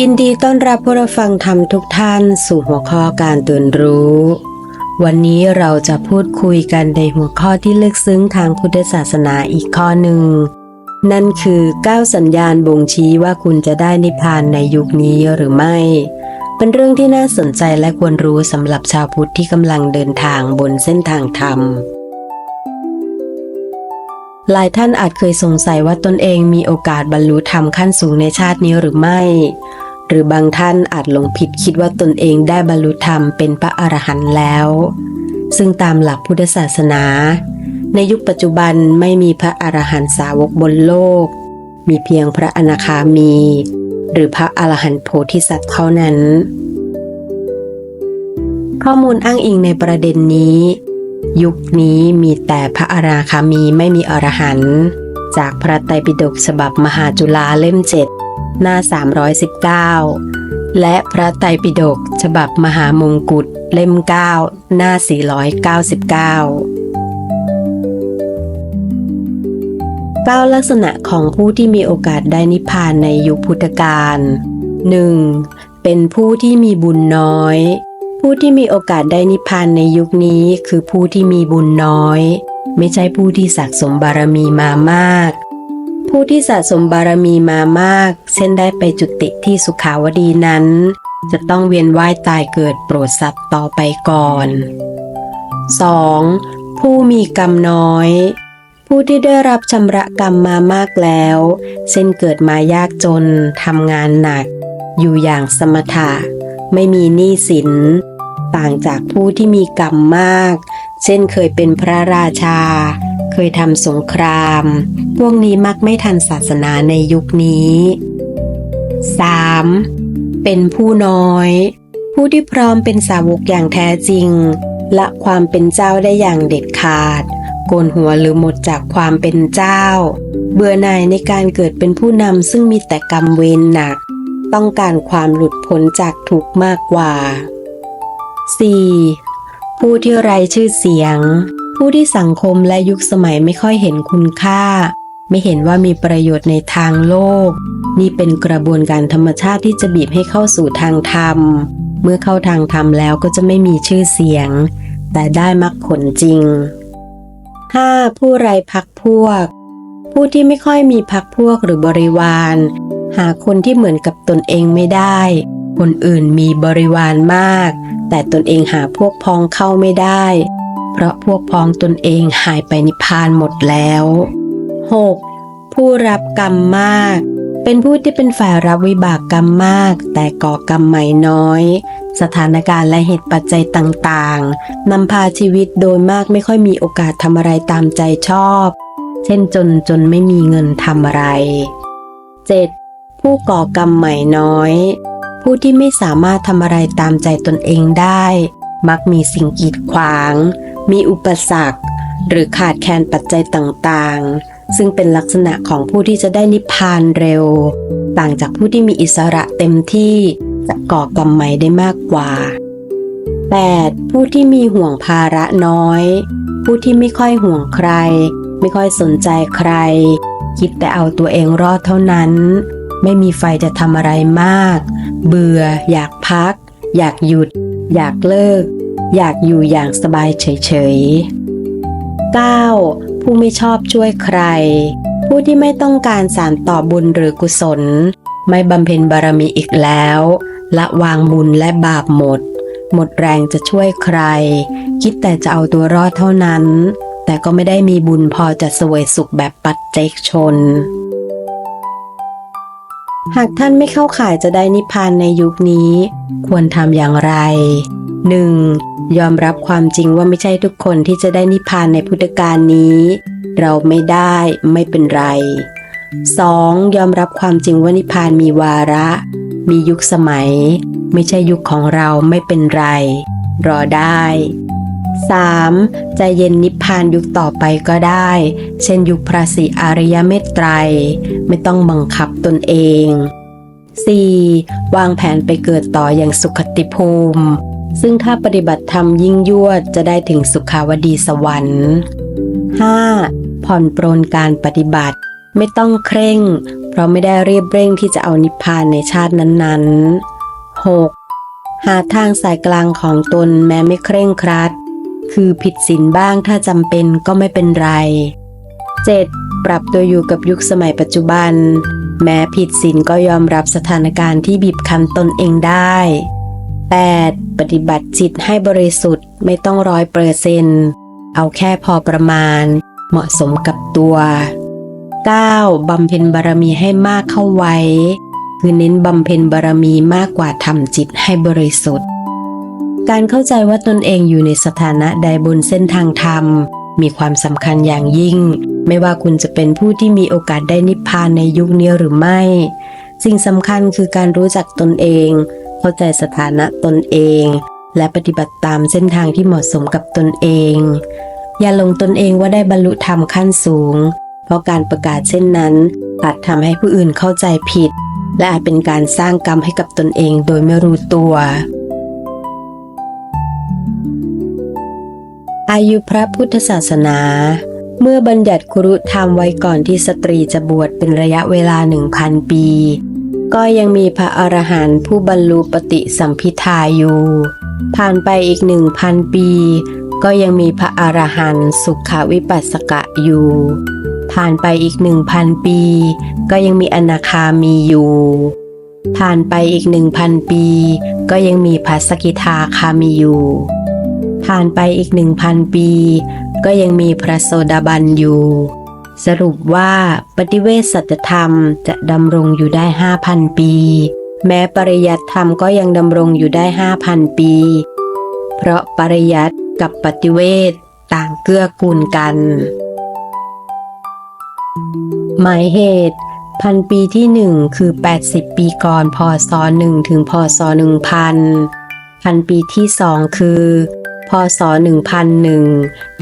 ยินดีต้อนรับผู้รับฟังธรรมทุกท่านสู่หัวข้อการตื่นรู้ วันนี้เราจะพูดคุยกันในหัวข้อที่ลึกซึ้งทางพุทธศาสนาอีกข้อหนึ่ง นั่นคือ9สัญญาณบ่งชี้ว่าคุณจะได้นิพพานในยุคนี้หรือไม่ เป็นเรื่องที่น่าสนใจและควรรู้สำหรับชาวพุทธที่กำลังเดินทางบนเส้นทางธรรมหลายท่านอาจเคยสงสัยว่าตนเองมีโอกาสบรรลุธรรมขั้นสูงในชาตินี้หรือไม่ หรือบางท่านอาจหลงผิดคิดว่าตนเองได้บรรลุธรรมเป็นพระอรหันต์แล้ว ซึ่งตามหลักพุทธศาสนา ในยุคปัจจุบันไม่มีพระอรหันตสาวกบนโลก มีเพียงพระอนาคามี หรือพระอรหันต์โพธิสัตว์เท่านั้น ข้อมูลอ้างอิงในประเด็นนี้ ยุคนี้มีแต่พระอนาคามีไม่มีอรหันต์จากพระไตรปิฎกฉบับมหาจุฬาเล่มเจ็ด หน้า 319 และพระไตรปิฎกฉบับมหามงกุฎเล่ม 9 หน้า 499 9ลักษณะของผู้ที่มีโอกาสได้นิพพานในยุคพุทธกาล 1. เป็นผู้ที่มีบุญน้อย ผู้ที่มีโอกาสได้นิพพานในยุคนี้คือผู้ที่มีบุญน้อย ไม่ใช่ผู้ที่สะสมบารมีมามาก ผู้ที่สะสมบารมีมามากเช่นได้ไปจุติที่สุขาวดีนั้น จะต้องเวียนว่ายตายเกิดโปรดสัตว์ต่อไปก่อน 2. ผู้มีกรรมน้อย ผู้ที่ได้รับชำระกรรมมามากแล้วเช่นเกิดมายากจนทำงานหนัก อยู่อย่างสมถะ ไม่มีหนี้สิน ต่างจากผู้ที่มีกรรมมาก เช่นเคยเป็นพระราชา เคยทำสงคราม พวกนี้มักไม่ทันศาสนาในยุคนี้ 3. เป็นผู้น้อย ผู้ที่พร้อมเป็นสาวกอย่างแท้จริงละความเป็นเจ้าได้อย่างเด็ดขาด โกนหัวหรือหมดจากความเป็นเจ้า เบื่อหน่ายในการเกิดเป็นผู้นำซึ่งมีแต่กรรมเวรหนัก ต้องการความหลุดพ้นจากทุกข์มากกว่า 4. ผู้ที่ไร้ชื่อเสียง ผู้ที่สังคมและยุคสมัยไม่ค่อยเห็นคุณค่า ไม่เห็นว่ามีประโยชน์ในทางโลก นี่เป็นกระบวนการธรรมชาติที่จะบีบให้เข้าสู่ทางธรรม เมื่อเข้าทางธรรมแล้วก็จะไม่มีชื่อเสียง แต่ได้มรรคผลจริง 5. ผู้ไรพักพวก ผู้ที่ไม่ค่อยมีพักพวกหรือบริวาร หาคนที่เหมือนกับตนเองไม่ได้ คนอื่นมีบริวารมาก แต่ตนเองหาพวกพ้องเข้าไม่ได้ เพราะพวกพ้องตนเองหายไปนิพพานหมดแล้ว 6. ผู้รับกรรมมาก เป็นผู้ที่เป็นฝ่ายรับวิบากกรรมมาก แต่ก่อกรรมใหม่น้อย สถานการณ์และเหตุปัจจัยต่างๆนำพาชีวิตโดยมากไม่ค่อยมีโอกาสทำอะไรตามใจชอบ เช่นจนจนไม่มีเงินทำอะไร 7. ผู้ก่อกรรมใหม่น้อยผู้ที่ไม่สามารถทำอะไรตามใจตนเองได้ มักมีสิ่งกีดขวาง มีอุปสรรค หรือขาดแคลนปัจจัยต่างๆ ซึ่งเป็นลักษณะของผู้ที่จะได้นิพพานเร็ว ต่างจากผู้ที่มีอิสระเต็มที่จะก่อกรรมใหม่ได้มากกว่า 8. ผู้ที่มีห่วงภาระน้อย ผู้ที่ไม่ค่อยห่วงใคร ไม่ค่อยสนใจใคร คิดแต่เอาตัวเองรอดเท่านั้น ไม่มีไฟจะทำอะไรมาก เบื่อ อยากพัก อยากหยุด อยากเลิก อยากอยู่อย่างสบายเฉยๆ 9. ผู้ไม่ชอบช่วยใคร ผู้ที่ไม่ต้องการสารต่อบุญหรือกุศล ไม่บำเพ็ญบารมีอีกแล้ว ละวางบุญและบาปหมด หมดแรงจะช่วยใคร คิดแต่จะเอาตัวรอดเท่านั้น แต่ก็ไม่ได้มีบุญพอจะสวยสุขแบบปัจเจกชนหากท่านไม่เข้าข่ายจะได้นิพพานในยุคนี้ ควรทำอย่างไร 1. ยอมรับความจริงว่าไม่ใช่ทุกคนที่จะได้นิพพานในพุทธกาลนี้ เราไม่ได้ไม่เป็นไร 2. ยอมรับความจริงว่านิพพานมีวาระ มียุคสมัย ไม่ใช่ยุคของเราไม่เป็นไร รอได้ 3. ใจเย็นนิพพานยุคต่อไปก็ได้ เช่นยุคพระศรีอริยเมตไตร ไม่ต้องบังคับตนเอง 4. วางแผนไปเกิดต่ออย่างสุขติภูมิ ซึ่งถ้าปฏิบัติธรรมยิ่งยวดจะได้ถึงสุขาวดีสวรรค์ 5. ผ่อนปรนการปฏิบัติ ไม่ต้องเคร่ง เพราะไม่ได้รีบเร่งที่จะเอานิพพานในชาตินั้นๆ 6. หาทางสายกลางของตนแม้ไม่เคร่งครัด คือผิดศีลบ้างถ้าจำเป็นก็ไม่เป็นไร 7. ปรับตัวอยู่กับยุคสมัยปัจจุบัน แม้ผิดศีลก็ยอมรับสถานการณ์ที่บีบคั้นตนเองได้ 8. ปฏิบัติจิตให้บริสุทธิ์ไม่ต้องร้อยเปอร์เซนต์เอาแค่พอประมาณ เหมาะสมกับตัว 9. บำเพ็ญบารมีให้มากเข้าไว้ คือเน้นบำเพ็ญบารมีมากกว่าทำจิตให้บริสุทธิ์ การเข้าใจว่าตนเองอยู่ในสถานะใดบนเส้นทางธรรม มีความสำคัญอย่างยิ่ง ไม่ว่าคุณจะเป็นผู้ที่มีโอกาสได้นิพพานในยุคนี้หรือไม่ สิ่งสำคัญคือการรู้จักตนเอง เข้าใจสถานะตนเอง และปฏิบัติตามเส้นทางที่เหมาะสมกับตนเอง อย่าลงตนเองว่าได้บรรลุธรรมขั้นสูง เพราะการประกาศเช่นนั้นอาจทำให้ผู้อื่นเข้าใจผิด และอาจเป็นการสร้างกรรมให้กับตนเองโดยไม่รู้ตัวอายุพระพุทธศาสนา เมื่อบัญญัติครุธรรมไว้ก่อนที่สตรีจะบวชเป็นระยะเวลาหนึ่งพันปี ก็ยังมีพระอรหันต์ผู้บรรลุปฏิสัมพิทาอยู่ ผ่านไปอีกหนึ่งพันปี ก็ยังมีพระอรหันต์สุขวิปัสสกะอยู่ ผ่านไปอีกหนึ่งพันปี ก็ยังมีอนาคามีอยู่ ผ่านไปอีกหนึ่งพันปี ก็ยังมีพระสกิทาคามีอยู่ ผ่านไปอีกหนึ่งพันปี ก็ยังมีพระโสดาบันอยู่ สรุปว่าปฏิเวสสัจธรรมจะดำรงอยู่ได้ห้าพันปี แม้ปริยัติธรรมก็ยังดำรงอยู่ได้ห้าพันปี เพราะปริยัติกับปฏิเวทต่างเกื้อกูลกัน หมายเหตุพันปีที่หนึ่งคือ 80 ปีก่อนพศหนึ่งถึงพศหนึ่งพันพันปีที่สองคือ พศหนึ่งพันหนึ่ง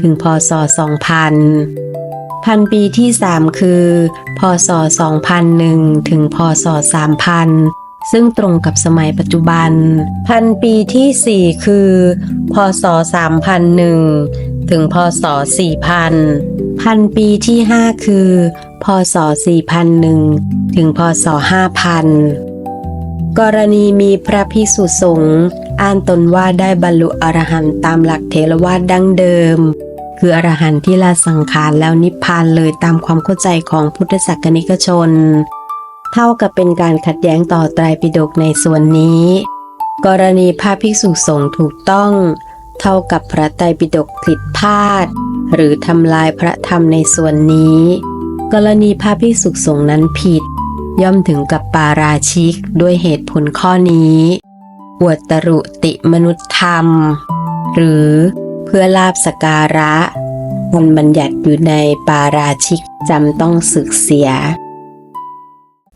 ถึงพศสองพัน พันปีที่สามคือ พศสองพันหนึ่งถึง พศสามพันซึ่งตรงกับสมัยปัจจุบัน พันปีที่สี่คือ พศสามพันหนึ่งถึง พศสี่พันพันปีที่ห้าคือ พศสี่พันหนึ่งถึง พศห้าพันกรณีมีพระพิสุสงฆ์อ้างตนว่าได้บรรลุอรหันต์ตามหลักเทรวาสดั้งเดิม คืออรหันต์ที่ละสังขารแล้วนิพพานเลยตามความเข้าใจของพุทธศักนิกชน เท่ากับเป็นการขัดแย้งต่อไตรปิฎกในส่วนนี้ กรณีพระภิกษุสงฆ์ถูกต้อง เท่ากับพระไตรปิฎกผิดพลาด หรือทำลายพระธรรมในส่วนนี้ กรณีพระภิกษุสงฆ์นั้นผิด ย่อมถึงกับปาราชิกด้วยเหตุผลข้อนี้อวดตรุติมนุษยธรรม หรือ เพื่อลาบสการะ มันบัญญัติอยู่ในปาราชิกจำต้องศึกเสีย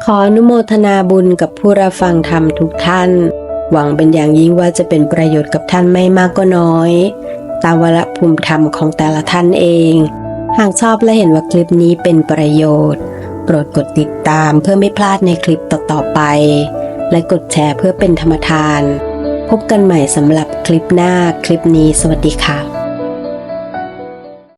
ขออนุโมทนาบุญกับผู้รับฟังธรรมทุกท่าน หวังเป็นอย่างยิ่งว่าจะเป็นประโยชน์กับท่านไม่มากก็น้อย ตามวรภูมิธรรมของแต่ละท่านเอง หากชอบและเห็นว่าคลิปนี้เป็นประโยชน์ โปรดกดติดตามเพื่อไม่พลาดในคลิปต่อๆไป และกดแชร์เพื่อเป็นธรรมทาน พบกันใหม่สำหรับคลิปหน้าคลิปนี้สวัสดีค่ะ